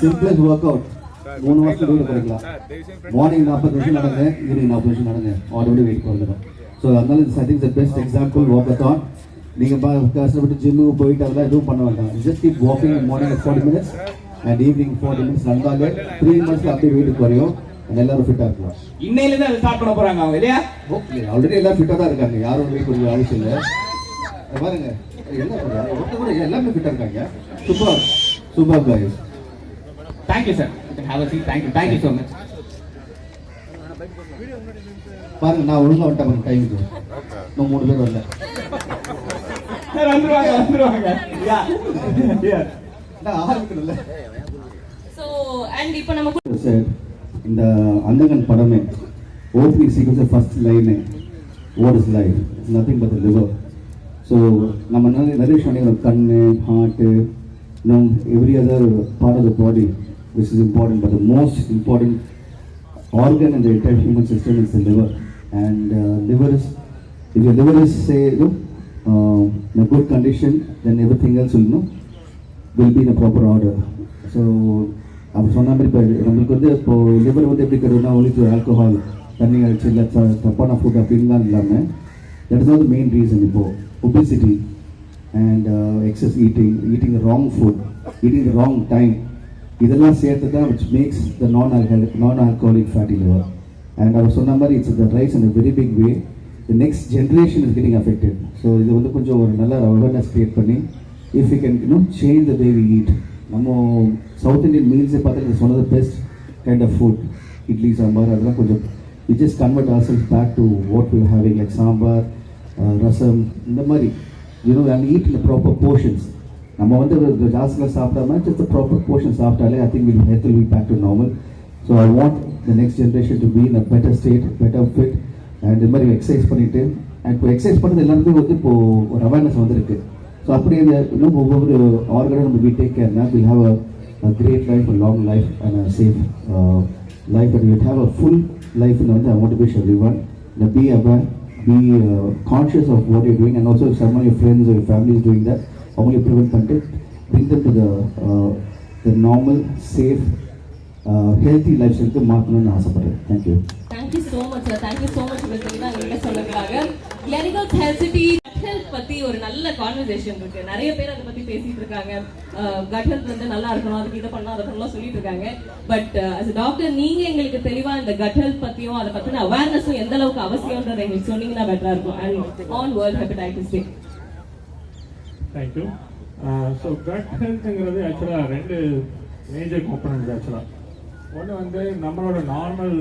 Simplest work out மூணு மாசம் வீடு படிக்கலாம் மார்னிங் நாற்பது நிமிஷம் நடங்க ஈவினிங் நாற்பது நிமிஷம் நடங்க. ஆல்ரெடி வெயிட் வந்துடும் ஸோ அதனால I think the best example walkathon நீங்கள் பா கஷ்டப்பட்டு ஜிம்முக்கு போயிட்டு அதெல்லாம் எதுவும் பண்ண வேண்டாம். Just keep walking morning forty minutes and evening forty minutes நடந்தாலே த்ரீ மந்த்ஸ்ல அப்படியே வீட்டுக்கு குறையும். எல்லாரும் ஃபிட்டாக இருக்கலாம். இன்னையில இருந்து ஸ்டார்ட் பண்ண போறாங்க அவங்க இல்லையா? ஆல்ரெடி எல்லாம் ஃபிட்டாக தான் இருக்காங்க. யாரும் வெயிட் கொஞ்சம் அவசியம் இல்லை. பாருங்க. கூட எல்லாமே ஃபிட்டாக இருக்காங்க. Super super guys. Thank you sir have a seat thank you thank you so much பாருங்க நான் ஒழுங்கா வந்துட்டேன் டைமுக்கு இன்னும் மூணு பேர் வரல. சார் வந்துருவாங்க வந்துருவாங்க. யா யா ஆரம்பிக்கணும்ல ஸோ அண்ட் இப்போ நம்ம சார் இந்த அந்தகன் படமே opening sequence first line what is life it's nothing but liver so நம்ம நிறைய நிறைய நினைக்கிறோம் கண்ணு ஹார்ட்டு நம் every other part of the body which is important, but the most important organ in the entire human system is the liver. And uh, liver is, if your liver is say, you know, uh, in a good condition, then everything else will, you know, will be in a proper order. So, அவர் சொன்ன மாதிரி இப்போ நம்மளுக்கு வந்து இப்போ liver வந்து எப்படி கருதுனா only to alcohol தண்ணி கழிச்சு இல்லை த- தப்பான ஃபுட் அப்படின்லாம் இல்லாமல் that is not main reason இப்போது obesity and excess eating eating wrong food eating wrong time இதெல்லாம் சேர்த்து தான் which makes the non alcoholic non alcoholic fatty liver and அவர் சொன்ன மாதிரி it's the rise in very big way the next generation is getting affected so இது வந்து கொஞ்சம் ஒரு நல்ல அவேர்னஸ் கிரியேட் பண்ணி if you can you change the way we eat நம்ம south Indian மீல்ஸே பார்த்தா it's the best kind of food idli sambar அதெல்லாம் கொஞ்சம் we just convert our cells back to what you having like sambar rasam இந்த மாதிரி. You know and eat in proper portions நம்ம வந்து ஜாஸ்தியாக சாப்பிடாம ஜஸ்ட் ப்ராப்பர் போர்ஷன் சாப்பிட்டாலே I think will health will back to normal so I want the next generation to be in a better state better fit and இது மாதிரி exercise பண்ணிட்டு and இப்போ exercise பண்ணது எல்லாருமே வந்து இப்போ ஒரு அவேர்னஸ் வந்திருக்கு. ஸோ அப்படி இந்த இன்னும் ஒவ்வொரு ஆர்கனும் நம்ம we take கேர்னா will have a great life a long life and a safe life and will have a full life வந்து I want to wish every one the be aware, be uh, conscious of what you're doing, and also if your friends or your family is doing that, அவங்களே prevent பண்ணிட்டு bring them to the uh, the normal, safe, uh, healthy lifestyle மாற்றணும்னு ஆசைப்படுறேன். Thank you thank you so much sir thank you so much பார்த்தீங்கன்னா எங்க சொல்லுறாங்க கிளரிகல் ஹெல்சிட்டி health பத்தி ஒரு நல்ல கான்வர்சேஷன் இருக்கு. நிறைய பேர் அதை பத்தி பேசிட்டு இருக்காங்க. Uh, கட் ஹெல்த் வந்து நல்லா இருக்கணும் அதுக்கு இதை பண்ணலாம் அதை பண்ணலாம் சொல்லிட்டு இருக்காங்க. பட் அஸ் டாக்டர் நீங்க எங்களுக்கு தெளிவா இந்த கட் ஹெல்த் பத்தியும் அதை பத்தின அவேர்னஸும் எந்த அளவுக்கு அவசியம்ன்றதை எங்களுக்கு சொன்னீங்கன்னா பெட்டரா இருக்கும். And on world hepatitis day thank you so gut ஹெல்த்துங்கிறது ஆக்சுவலாக ரெண்டு மேஜர் காம்பனன்ட் ஆக்சுவலாக ஒன்று வந்து நம்மளோட நார்மல்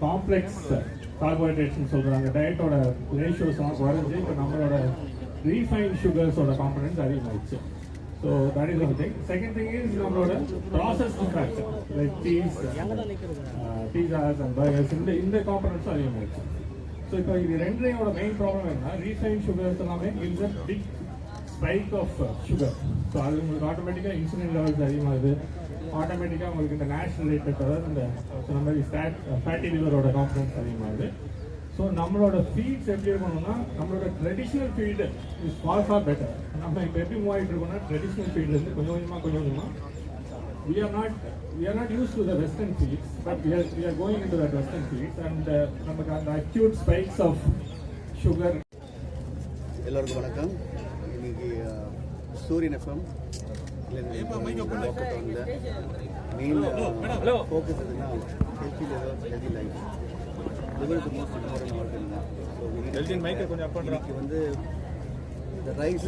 காம்ப்ளெக்ஸ் um, கார்போஹைட்ரேட்ஸ்னு சொல்கிறாங்க டயட்டோட ரேஷியோஸ்லாம் குறைஞ்சி இப்போ நம்மளோட ரீஃபைன் சுகர்ஸோட காம்பனன்ட்ஸ் அதிகமாகிடுச்சு so that is one thing second thing is நம்மளோட process fact like cheese pizzas and burgers இந்த இந்த காம்பனன்ட்ஸும் அதிகமாகிடுச்சு ஸோ இப்போ இது ரெண்டையோட மெயின் ப்ராப்ளம் என்ன ரீஃபைன் சுகர்ஸ் எல்லாமே it's a big spike of sugar so அது உங்களுக்கு ஆட்டோமேட்டிக்காக இன்சுலின் லெவல்ஸ் அதிகமாகுது. ஆட்டோமேட்டிக்காக உங்களுக்கு இந்த நேஷ் ரிலேட்டட் அதாவது இந்த சொன்ன மாதிரி ஃபேட் ஃபேட்டி லிவரோட காம்பனன்ஸ் அதிகமாகுது. ஸோ நம்மளோட ஃபீல்ட்ஸ் எப்படி இருக்கணும்னா நம்மளோட traditional field is far far better நம்ம இப்போ எப்படி மூவ் ஆகிட்டு இருக்கோம்னா ட்ரெடிஷ்னல் ஃபீல்டுலேருந்து கொஞ்சம் கொஞ்சமாக கொஞ்சம் கொஞ்சமாக we are not we are not used to the western fields but we are we are going into that western fields and uh, நமக்கு அந்த acute spikes of sugar. எல்லோருக்கும் வணக்கம். சூரியன் எஃப்எம் மெயின் ஃபோக்கஸ் எதுனா healthy liver healthy life liver is most important organ தான் இன்னைக்கு வந்து இந்த rice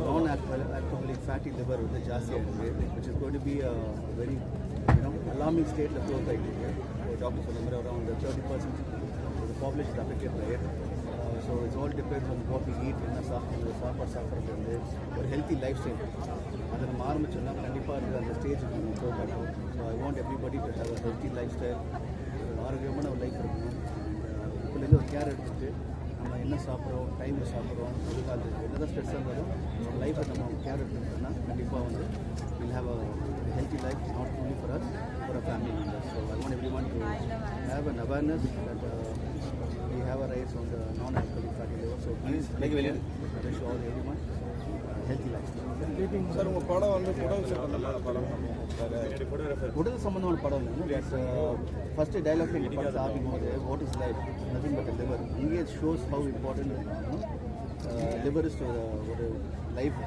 நான் ஆல்கஹாலிக் ஃபேட்டி லிவர் வந்து ஜாஸ்தியாக இருக்குது which is going to be very alarming ஸ்டேட்டில் க்ளோஸ் ஆகிட்டு இருக்கு டாக்டர் சொன்ன மாதிரி around thirty percent population affected by so it's all depends on what we eat என்ன சாப்பிட்றது சாப்பாடு சாப்பிட்றது வந்து ஒரு ஹெல்த்தி லைஃப் ஸ்டைல் அதை நம்ம ஆரம்பிச்சோம்னா கண்டிப்பாக இருக்கிற அந்த ஸ்டேஜுக்கு நம்ம ப்ரோ பண்ணுவோம் so I want everybody to have a healthy lifestyle ஆரோக்கியமான ஒரு லைஃப் இருக்கணும். இப்போலேருந்து ஒரு கேர் எடுத்துட்டு நம்ம என்ன சாப்பிட்றோம் டைமில் சாப்பிட்றோம் எதிர்காலத்துக்கு என்னதான் ஸ்ட்ரெஸ்ஸாக இருந்தாலும் நம்ம லைஃப்பை நம்ம கேர் எடுத்துக்கிட்டோம்னா கண்டிப்பாக வந்து will have a healthy life not only for us for a family members so I want every to to have an awareness uh, we have a rise on the non-alcoholic fatty liver so please make wish all everyone uh, healthy life sir உங்கள் படம் வந்து உடல் சம்பந்தமான படம் படம் first dialogue எங்கள் படத்தில் ஆரம்பிக்கும் போது what is life nothing but liver இங்கே shows how important liver is ஒரு லைஃப்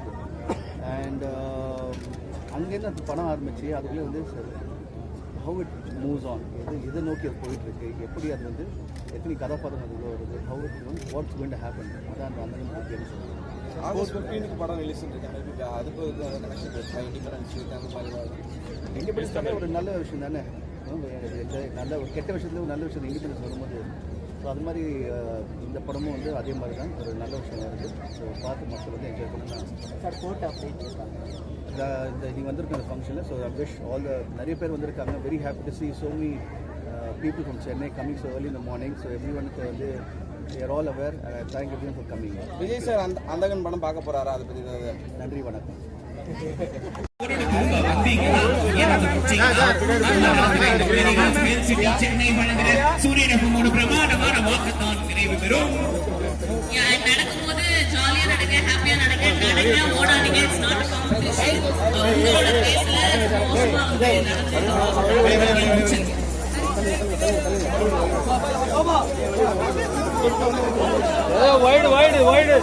அண்ட் அங்கேருந்து அந்த படம் ஆரம்பிச்சு அதுக்குள்ளே வந்து ஹவு இட் மூவ்ஸ் ஆன் எது எதை நோக்கி அது போயிட்டு இருக்கு எப்படி அது வந்து எத்தனை கதாபாத்திரம் அதுக்குள்ள வருது ஹவு இட் வந்து வாட்ஸ் கோயின் டு ஹேப்பன் அதான் அந்த அந்த பற்றி சொல்லுவேன் ஆகஸ்ட் ஃபிஃப்டீனுக்கு படம் ரிலீஸ் இருக்கு. அதுக்கு கனெக்ஷன் இண்டிபெண்டன்ஸ் அந்த மாதிரி இண்டிபெண்டன்ஸ் ஒரு நல்ல விஷயம் தானே? நல்ல ஒரு கெட்ட விஷயத்துல ஒரு நல்ல விஷயம் இண்டிபெண்டன்ஸ் வரும்போது ஸோ அது மாதிரி இந்த படமும் வந்து அதே மாதிரி தான். ஒரு நல்ல விஷயம் வருது ஸோ பார்த்து மக்கள் வந்து என்ஜாய் பண்ணலாம். சார் இருக்காங்க இந்த இந்த நீங்கள் வந்திருக்க அந்த ஃபங்க்ஷனில் so I wish all the நிறைய பேர் வந்திருக்காங்க. Very happy to see so many people from Chennai coming so early in the morning so every ஒனுக்கு வந்து there all aware thank every for coming Vijay sir அந்த அந்தகன் படம் பார்க்க போறாரா? அதை பற்றி நன்றி வணக்கம். சென்னை வழங்குகிற சூரியனகமோடு பிரமாண்டமான வாக்குத்தான் நிறைவு பெறும் நடக்கும்போது ஜாலியா நடக்க ஹாப்பியா நடக்க நடக்க ஓடாதீங்க இட்ஸ் நாட் காம்படிஷன் உங்களோட பேஸ்ல மோசமா வந்து வைடு வைடு வைடு